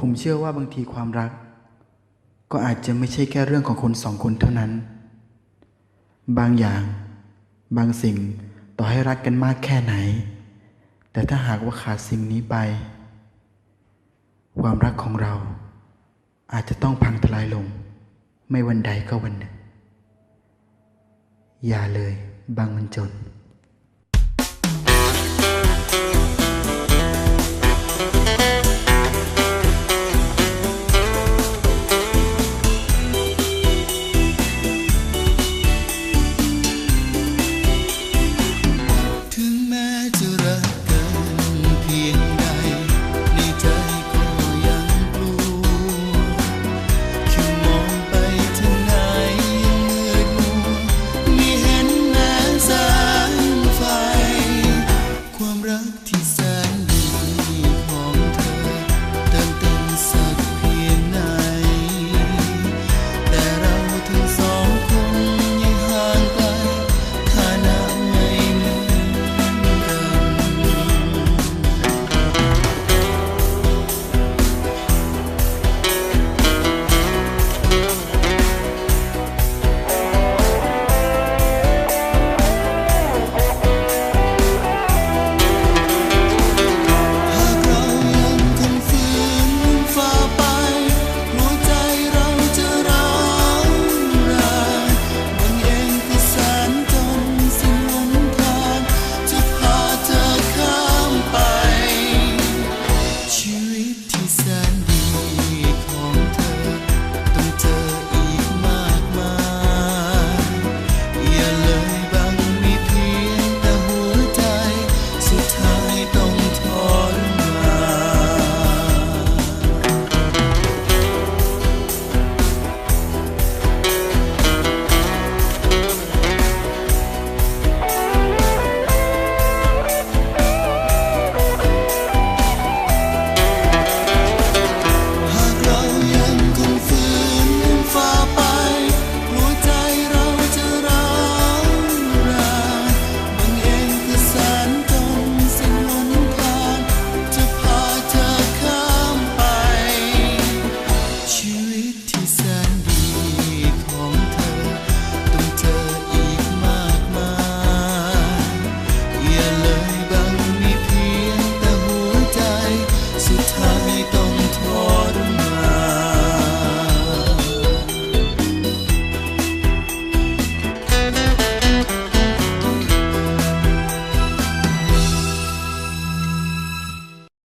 ผมเชื่อว่าบางทีความรัก ก็อาจจะไม่ใช่แค่เรื่องของคนสองคนเท่านั้น บางอย่าง บางสิ่งต่อให้รักกันมากแค่ไหน แต่ถ้าหากว่าขาดสิ่งนี้ไป ความรักของเราอาจจะต้องพังทลายลง ไม่วันใดก็วันหนึ่งอย่าเลยบางมันจน empty side.